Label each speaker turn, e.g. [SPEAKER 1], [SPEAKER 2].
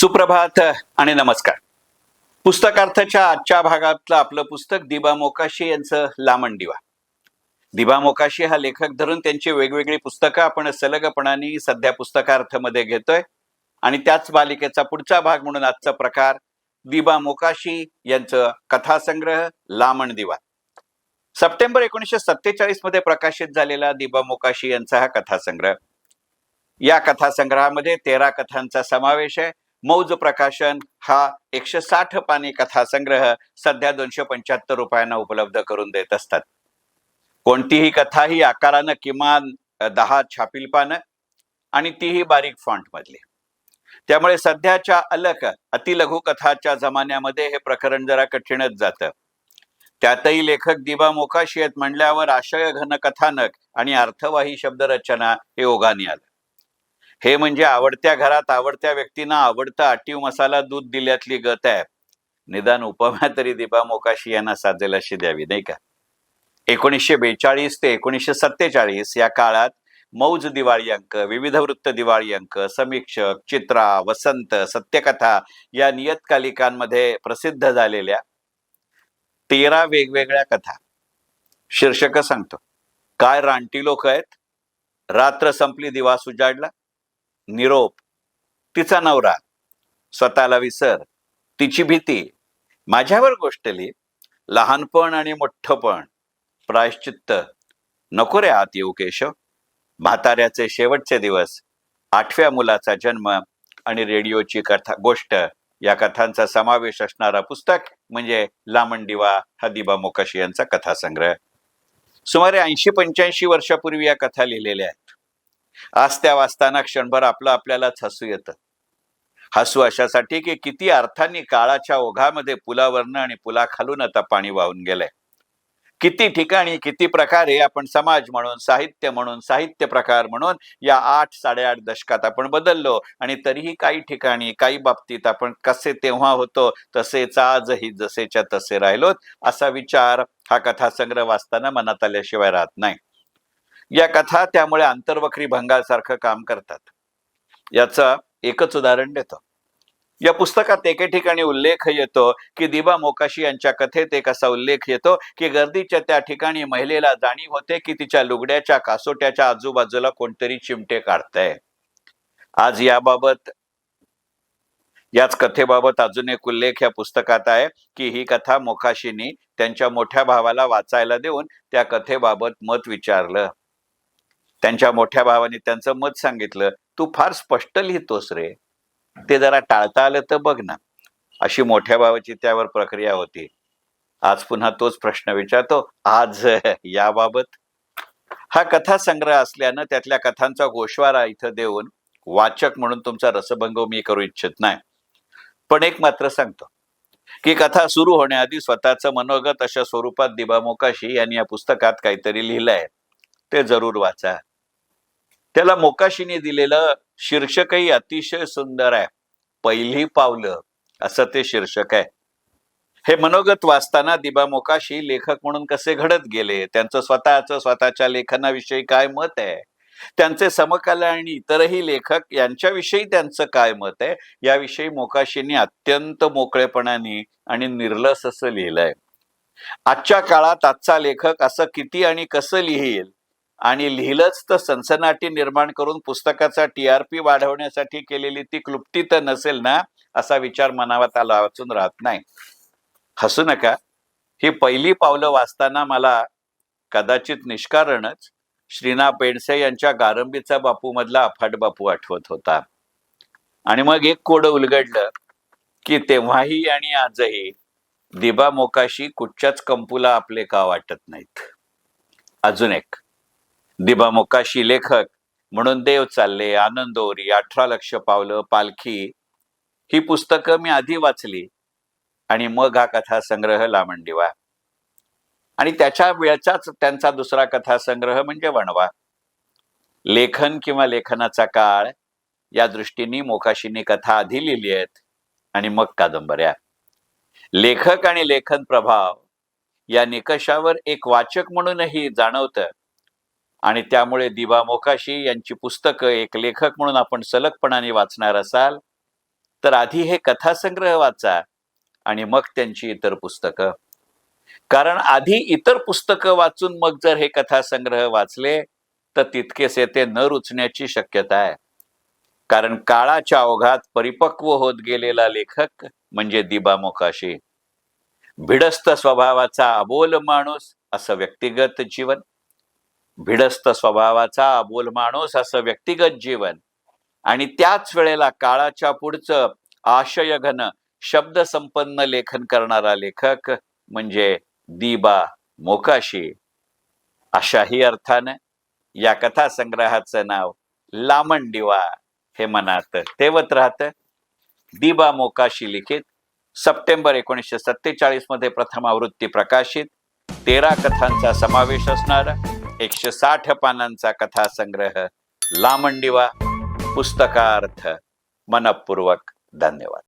[SPEAKER 1] सुप्रभात आणि नमस्कार. पुस्तकार्थाच्या आजच्या भागातलं आपलं पुस्तक दिबा मोकाशी यांचं लामण दिवा. दिबा मोकाशी हा लेखक धरून त्यांची वेगवेगळी पुस्तकं आपण सलगपणाने सध्या पुस्तकार्थमध्ये घेतोय. आणि त्याच मालिकेचा पुढचा भाग म्हणून आजचा प्रकार दिबा मोकाशी यांचं कथासंग्रह लामण दिवा. सप्टेंबर एकोणीसशे सत्तेचाळीसमध्ये प्रकाशित झालेला दिबा मोकाशी यांचा हा कथासंग्रह. या कथासंग्रहामध्ये तेरा कथांचा समावेश आहे. मौज प्रकाशन हा एकशे साठ पानी कथासंग्रह सध्या दोनशे पंच्याहत्तर रुपयांना उपलब्ध करून देत असतात. कोणतीही कथा ही आकारानं किमान दहा छापील पानं आणि तीही बारीक फॉन्ट मधली त्यामुळे सध्याच्या अलक अतिलघु कथाच्या जमान्यामध्ये हे प्रकरण जरा कठीणच जातं. त्यातही लेखक दिबा मोकाशी आहेत म्हणल्यावर आशय घन कथानक आणि अर्थवाही शब्दरचना हे ओघाने आलं. हे म्हणजे आवडत्या घरात आवडत्या व्यक्तींना आवडतं आटीव मसाला दूध दिल्यातली गत आहे. निदान उपमा तरी दीपा मोकाशी यांना साजेल अशी द्यावी नाही का? एकोणीसशे बेचाळीस ते एकोणीसशे सत्तेचाळीस या काळात मौज दिवाळी अंक विविध वृत्त दिवाळी अंक समीक्षक चित्रा वसंत सत्यकथा या नियतकालिकांमध्ये प्रसिद्ध झालेल्या तेरा वेगवेगळ्या कथा. शीर्षक सांगतो. काय रानटी लोक आहेत? रात्र संपली दिवास उजाडला निरोप. तिचा नवरा. स्वतःला विसर. तिची भीती. माझ्यावर गोष्ट लहानपण आणि मोठ्ठपण. प्रायश्चित्त. नको रे आत येऊ केशव. म्हाताऱ्याचे शेवटचे दिवस. आठव्या मुलाचा जन्म आणि रेडिओची कथा गोष्ट. या कथांचा समावेश असणारा पुस्तक म्हणजे लामण दिवा हा दिबा मोकाशी यांचा कथासंग्रह. सुमारे ऐंशी पंच्याऐंशी वर्षापूर्वी या कथा लिहिलेल्या आहेत. आज त्या वाचताना क्षणभर आपलं आपल्यालाच हसू येतं. हसू अशासाठी की किती अर्थांनी काळाच्या ओघामध्ये पुलावरनं आणि पुलाखालून आता पाणी वाहून गेलंय. किती ठिकाणी किती प्रकारे आपण समाज म्हणून साहित्य म्हणून साहित्य प्रकार म्हणून या आठ साडेआठ दशकात आपण बदललो आणि तरीही काही ठिकाणी काही बाबतीत आपण कसे तेव्हा होतो तसेच आजही जसेच्या तसे राहिलोत असा विचार हा कथासंग्रह वाचताना मनात आल्याशिवाय राहत नाही. या कथा त्यामुळे आंतरवक्री भंगासारखं काम करतात. याचं एकच उदाहरण देतो. या पुस्तकात एके ठिकाणी उल्लेख येतो की दिबा मोकाशी यांच्या कथेत एक असा उल्लेख येतो की गर्दीच्या त्या ठिकाणी महिलेला जाणीव होते की तिच्या लुगड्याच्या कासोट्याच्या आजूबाजूला कोणतरी चिमटे काढतंय. आज याबाबत याच कथेबाबत अजून एक उल्लेख या पुस्तकात आहे की ही कथा मोकाशींनी त्यांच्या मोठ्या भावाला वाचायला देऊन त्या कथेबाबत मत विचारलं. त्यांच्या मोठ्या भावाने त्यांचं मत सांगितलं तू फार स्पष्ट लिहितोस रे. ते जरा टाळता आलं तर बघ ना. अशी मोठ्या भावाची त्यावर प्रक्रिया होती. आज पुन्हा तोच प्रश्न विचारतो. आज याबाबत? हा कथा संग्रह असल्यानं त्यातल्या कथांचा गोशवारा इथं देऊन वाचक म्हणून तुमचा रसभंग मी करू इच्छित नाही. पण एक मात्र सांगतो की कथा सुरू होण्याआधी स्वतःचं मनोगत अशा स्वरूपात दिबा मोकाशी यांनी या पुस्तकात काहीतरी लिहिलंय. ते जरूर वाचा. त्याला मोकाशीने दिलेलं शीर्षकही अतिशय सुंदर आहे. पहिली पावलं असं ते शीर्षक आहे. हे मनोगत वाचताना दिबा मोकाशी लेखक म्हणून कसे घडत गेले? त्यांचं स्वतःचं स्वतःच्या लेखनाविषयी काय मत आहे? त्यांचे समकाल आणि इतरही लेखक यांच्याविषयी त्यांचं काय मत आहे? याविषयी मोकाशींनी अत्यंत मोकळेपणाने आणि निर्लस असं लिहिलंय. आजच्या काळात आजचा लेखक असं किती आणि कसं लिहिल? आणि लिहिलंच तर सनसनाटी निर्माण करून पुस्तकाचा टी आर पी वाढवण्यासाठी केलेली ती क्लुप्ती तर नसेल ना असा विचार मनावात आला वाचून राहत नाही. हसू नका. ही पहिली पावलं वाचताना मला कदाचित निष्कारणच श्रीना पेंडसे यांच्या गारंबीचा बापू मधला अफाट बापू आठवत होता. आणि मग एक कोड उलगडलं की तेव्हाही आणि आजही दिबा मोकाशी कुठच्याच कंपूला आपले का वाटत नाहीत. अजून एक. दिबा मोकाशी लेखक म्हणून देव चालले आनंदोरी अठरा लक्ष पावलं पालखी. ही पुस्तकं मी आधी वाचली आणि मग हा कथा संग्रह लामण दिवा आणि त्याच्या वेळचाच त्यांचा दुसरा कथा संग्रह म्हणजे वणवा. लेखन किंवा लेखनाचा काळ या दृष्टीने मोकाशींनी कथा आधी लिहिली आहेत आणि मग कादंबऱ्या. लेखक आणि लेखन प्रभाव या निकषावर एक वाचक म्हणूनही जाणवतं आणि त्यामुळे दिबा मोकाशी यांची पुस्तकं एक लेखक म्हणून आपण सलगपणाने वाचणार असाल तर आधी हे कथासंग्रह वाचा आणि मग त्यांची इतर पुस्तकं. कारण आधी इतर पुस्तकं वाचून मग जर हे कथासंग्रह वाचले तर तितकेसे ते न रुचण्याची शक्यता आहे. कारण काळाच्या ओघात परिपक्व होत गेलेला लेखक म्हणजे दिबा मोकाशी. भिडस्त स्वभावाचा अबोल माणूस असं व्यक्तिगत जीवन. भिडस्त स्वभावाचा अबोल माणूस असं व्यक्तिगत जीवन. आणि त्याच वेळेला काळाच्या पुढचं आशयघन शब्दसंपन्न लेखन करणारा लेखक म्हणजे दिबा मोकाशी. अशाही अर्थानं या कथा संग्रहाचं नाव लामण दिवा हे मनात तेवत राहतं. दिबा मोकाशी लिखित सप्टेंबर एकोणीसशे सत्तेचाळीसमध्ये प्रथम आवृत्ती प्रकाशित. तेरा कथांचा समावेश असणारा. एकशे साठ पानांचा कथासंग्रह लामंडिवा पुस्तकार्थ मनपूर्वक धन्यवाद.